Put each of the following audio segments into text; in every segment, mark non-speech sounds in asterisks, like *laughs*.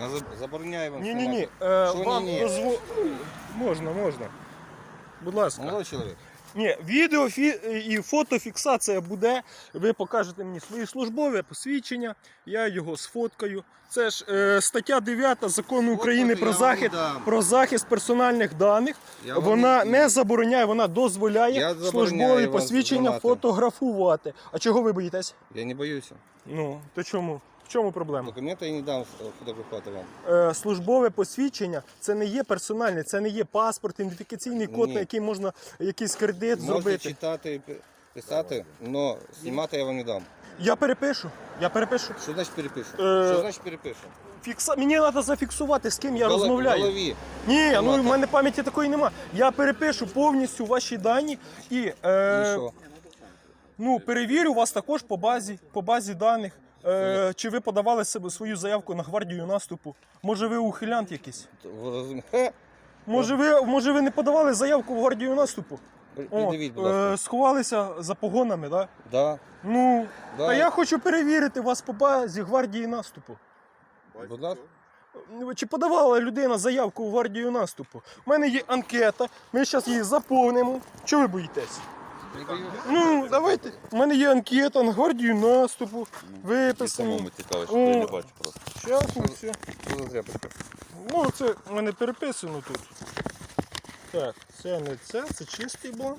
Я за- забороняю вам Ні, ні, ні. Е, Що вам ні-ні? дозво... Можна, можна. Будь ласка. Молодой чоловік. Ні, відео фі... і фотофіксація буде. Ви покажете мені свої службове посвідчення, я його сфоткаю. Це ж е, стаття 9 закону України про я вам захист, дам. про захист персональних даних. Я вам Вона не- не забороняє, вона дозволяє Я забороняю службові вам посвідчення знімати. фотографувати. А чого ви боїтесь? Я не боюся. Ну, то чому? В чому проблема? Документи я не дам е, фотографувати вам. Е, службове посвідчення це не є персональне, це не є паспорт, ідентифікаційний код, Ні. на який можна якийсь кредит Можете зробити. читати, писати, але знімати я вам не дам. Я перепишу. Я перепишу. Що значить перепишу? Е, Що значить перепишу? Фікса... Мені треба зафіксувати, з ким я В голо- розмовляю. В голові. Ні, ну в мене пам'яті такої нема. Я перепишу повністю ваші дані і, І е, що? ну, перевірю вас також по базі, по базі даних. Е, чи ви подавали себе свою заявку на гвардію наступу? Може ви ухилянт якийсь? Ви розумієте? *laughs* Може ви, може ви не подавали заявку в гвардію наступу? О, Придивіть, будь ласка. е, сховалися за погонами, так? Да? Да, Ну, да. а я хочу перевірити вас по базі гвардії наступу. Будь ласка. Чи подавала людина заявку в гвардію наступу? У мене є анкета, ми зараз її заповнимо. Чого ви боїтесь? Ну, давайте. У мене є анкета на гвардію наступу. Виписані. Самому цікаво, що я не бачу просто. Щас ми все. Що за тряпочка? Ну, це в мене переписано тут. Так, це не це, це чистий бланк.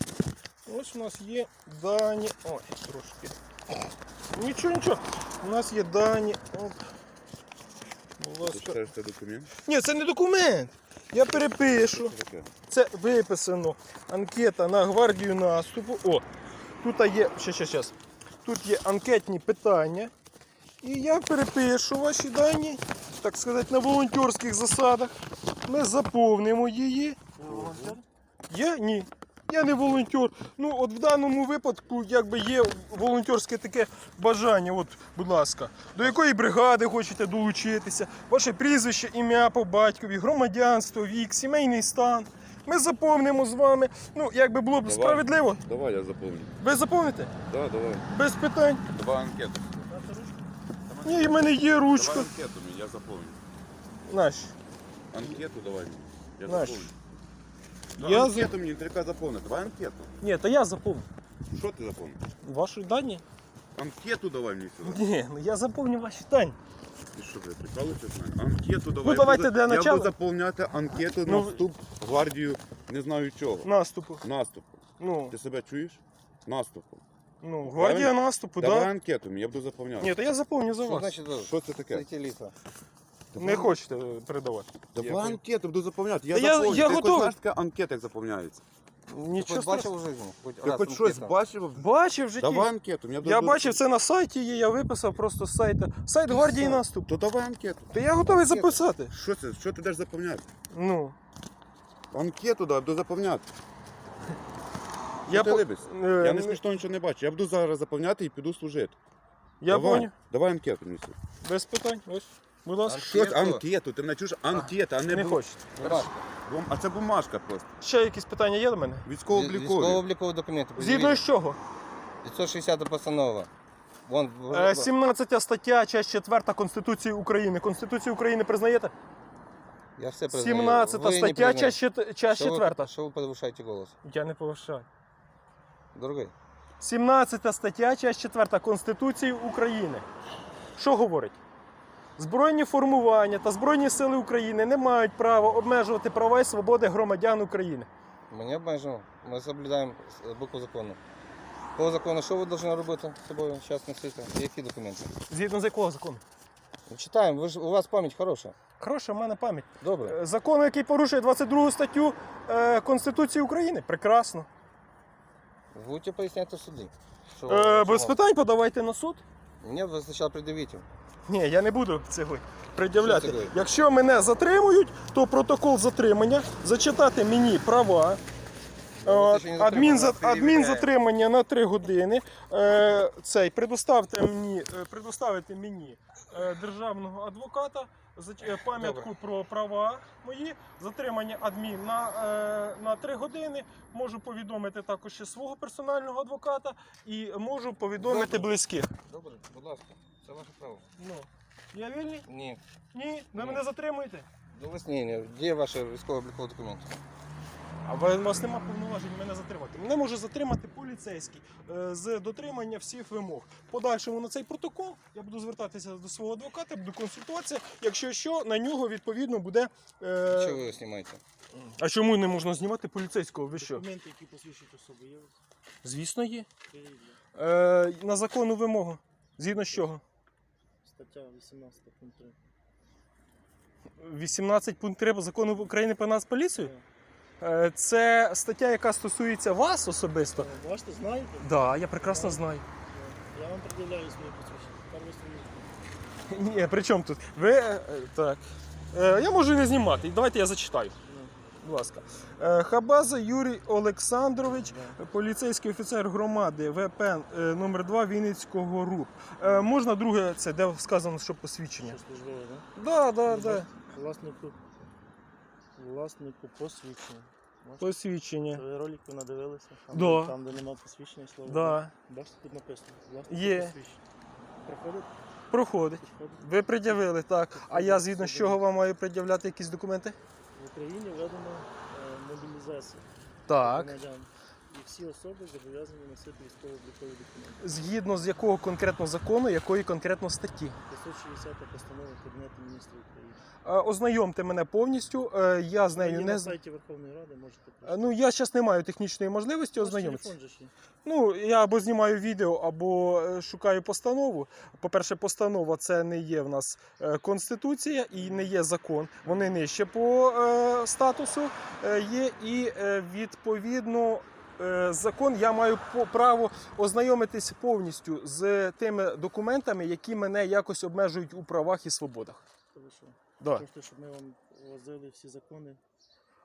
Ось у нас є дані. Ой, трошки. Нічого, нічого. У нас є дані. Оп. Будь ласка. цей документ? Ні, це не документ. Я перепишу. Це виписано анкета на гвардію наступу. О, тут є. Ще, ще, ще. Тут є анкетні питання. І я перепишу ваші дані, так сказати, на волонтерських засадах. Ми заповнимо її. Я? Ні. Я не волонтер. Ну, от в даному випадку, якби є волонтерське таке бажання, от, будь ласка, до якої бригади хочете долучитися, ваше прізвище, ім'я по батькові, громадянство, вік, сімейний стан. Ми заповнимо з вами. Ну, якби було б Давай. справедливо. Давай я заповню. Ви заповните? Да, давай. Без питань. Давай анкету. Ні, в мене є ручка. Давай анкету мені, я заповню. Наш. Анкету давай мені. Я Наш. заповню. Я Я за- анкету мені треба заповнити. Давай анкету. Ні, то я заповню. Що ти заповнив? Ваші дані? Анкету давай мені сюди. Ні, ну я заповню ваші дані. Ти що, ти прикалуєшся з мене? Анкету давай. Ну, Я давайте буду- для Я начала. буду заповняти анкету Ну, на вступ в гвардію не знаю чого. Наступу. Наступу. Ну, Ти себе чуєш? Наступу. ну, гвардія наступу, Давай так? Да? анкету мені, я буду заповняти. Ні, то я заповню за Що вас. значить? Що це таке? Літо. Не хочете е, передавати. Давай Дякую. анкету, буду заповняти. Я, Та я- заповню. я Ти хоч готовий. знаєш, така анкета як заповняється? Нічого Хоч бачив у житті? Ти раз хоч щось анкета? бачив? Бачив в житті. Давай анкету. Я, Я бачив, це на сайті є, я виписав просто з сайта. Сайт гвардії наступу. То давай анкету. То я готовий записати. Що це? Що ти будеш заповняти? Ну, Анкету да, буду заповняти. я ти по- либись? е, Я не смішно нічого не бачу. Я буду зараз заповняти і піду служити. Я давай. поняв. Давай анкету мені. Без питань. Ось. Будь ласка. Що Анкету? анкету? Ти мене чуєш? Анкета, а не, Не бу- хочете. Бум- А це бумажка просто. Ще якісь питання є до мене? Військово-облікові. Військово-облікові документи. Згідно з чого? 560 постанова. Вон, Е, 17 стаття, часть 4 Конституції України. Конституцію України признаєте? Я все признаю. 17 Ви не стаття, признаєте. часть чет- часть Що ви- 4. Що ви повишаєте голос? Я не повишаю. Дорогий. 17 стаття, часть 4 Конституції України. Що говорить? Збройні формування та Збройні сили України не мають права обмежувати права і свободи громадян України. Ми не обмежуємо. Ми соблюдаємо с- букву закону. По закону, що ви повинні робити з собою зараз носити? Які документи? Згідно з якого закону? Ну, Читаємо, ви ж, у вас пам'ять хороша. Хороша в мене пам'ять. Добре. Е, Закон, який порушує 22 статтю е, Конституції України. Прекрасно. Будете поясняти в суді. Що, Е, що без вам? питань подавайте на суд. Ні, ви спочатку придивіть. Ні, я не буду цього пред'являти. Якщо мене затримують, то протокол затримання, зачитати мені права. Ну, не Адмін, за- адмін затримання на 3 години. Е, Цей предоставте мені, е, предоставити мені е, державного адвоката, зач- е, пам'ятку про права мої, затримання адмін на, е, на 3 години. Можу повідомити також ще свого персонального адвоката і можу повідомити близьких. Добре, будь ласка, ваше право. Ну. Я вільний? Ні. Ні. Ви Ні. мене затримуєте? До вияснення. Де ваше військово-облікове документ? А ви- у вас нема повноважень мене затримати. Мене може затримати поліцейський е, з дотримання всіх вимог. Подальшому на цей протокол я буду звертатися до свого адвоката, буду консультуватися. Якщо що, на нього відповідно буде. Е... Що ви його знімаєте? А чому не можна знімати поліцейського? Ви що? Документи, які посвідчують особу, є? Звісно, є. Е, на законну вимогу. Згідно з чого? Стаття 18 пункт 3. 18 пункт 3 закону України про нацполіцію? Е, це стаття, яка стосується вас особисто. Е, Бачите, знаєте? Так, да, я прекрасно знаю. Е, Я вам пред'являю своє посвідчення. Ви. Ні, при чому тут? Ви. е, Так. Е, я можу не знімати. Давайте я зачитаю. Будь ласка. Е, Хабаза Юрій Олександрович, поліцейський офіцер громади ВП е, номер 2 Вінницького РУП. Е, можна друге, це де сказано, що посвідчення? Що службове, так? Да, да, да. Власнику. Власнику посвідчення. Посвідчення. Ролик ви надивилися? Там, Да. де, там, де нема посвідчення слова. Да. Бачите, тут написано. Власнику Є. посвідчення. Проходить? Проходить. Проходить. Ви пред'явили, так. А я згідно з чого вам маю пред'являти якісь документи? В Україні введено е, мобілізацію Так. громадян. Всі особи зобов'язані носити військово-облікові документи. Згідно з якого конкретно закону, якої конкретно статті. 560 постанова Кабінету міністрів України. Е, Ознайомте мене повністю. е, Я з нею Є не на з- сайті Верховної Ради можете Е, Ну, я зараз не маю технічної можливості Ваш ознайомитися. телефон же ж є. Ну, я або знімаю відео, або е, шукаю постанову. По-перше, постанова це не є в нас е, конституція і не є закон. Вони нижче по е, статусу е, є. І е, відповідно закон я маю по- право ознайомитись повністю з тими документами, які мене якось обмежують у правах і свободах. Та? Да. Хочете, щоб ми вам возили всі закони.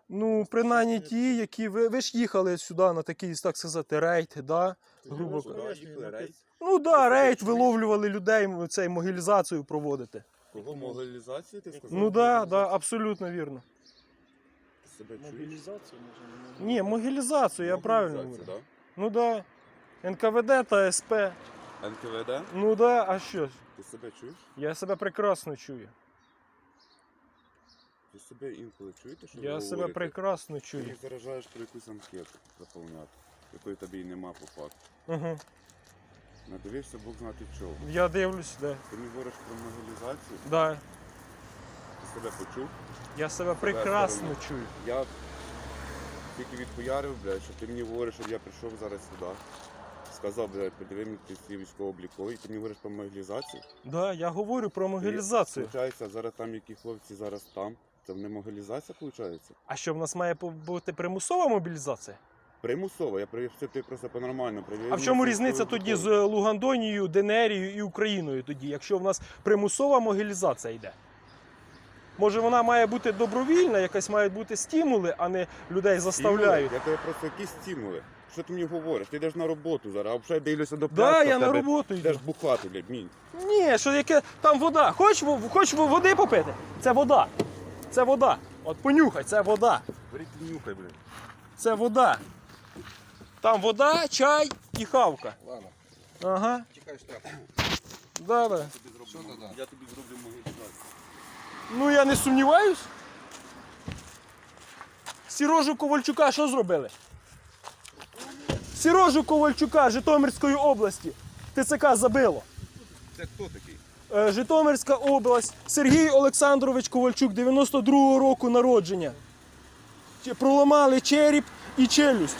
Ну, принаймні ті, які ви, ви ж їхали сюди на такий, так сказати, рейд, да? Грубо кажучи. Ну да, рейд виловлювали людей, цей могилізацію проводити. Кого мобілізацію ти сказав? Ну да, да, абсолютно вірно. Ти себе чуєш? Мобілізацію може. Ні, могилізацію, я правильно говорю. Мобілізацію, Ну да. НКВД та СП. НКВД? Ну да, а що ж? Ти себе чуєш? Я себе прекрасно чую. Ви себе інколи чуєте, що ви Я себе говорите? прекрасно Ти чую. мені заражаєш про якусь анкету заповняти, якої тобі і нема по факту. Угу. Надивився Бог знати чого. Я дивлюсь, да. Ти мені говориш про мобілізацію, да. Себе почув. Я себе прекрасно чую. Я тільки відхуярив, блядь, що ти мені говориш, щоб я прийшов зараз сюди. Сказав, блядь, подиви мені всі військово-облікові, і ти мені говориш про мобілізацію. Да, я говорю про могилізацію. Получається, зараз там які хлопці зараз там. Це не мобілізація, виходить? А що в нас має бути примусова мобілізація? Примусово, я привів це ти просто по-нормально. А в чому різниця тоді з Лугандонією, Денерією і Україною тоді, якщо в нас примусова могилізація йде? Може вона має бути добровільна, якась мають бути стимули, а не людей заставляють. Я тебе просто якісь стимули. Що ти мені говориш? Ти йдеш на роботу зараз, а вже дивлюся до Да, пляшки, я в на роботу Йдеш бухати, блядь, мінь. Ні, що яке там вода. Хоч, хоч води попити? Це вода. Це вода. От понюхай, це вода. Бери ти нюхай, блядь. Це вода. Там вода, чай і хавка. Ладно, Ага. чекай штраф. Да, да. Тобі зроблю Що мог- ти? Я тобі зроблю мобілізацію. Ну я не сумніваюсь. Сірожу Ковальчука що зробили? Сірожу Ковальчука Житомирської області. ТЦК забило. Це хто такий? Е, Житомирська область. Сергій Олександрович Ковальчук, 92-го року народження. Проламали череп і челюсть.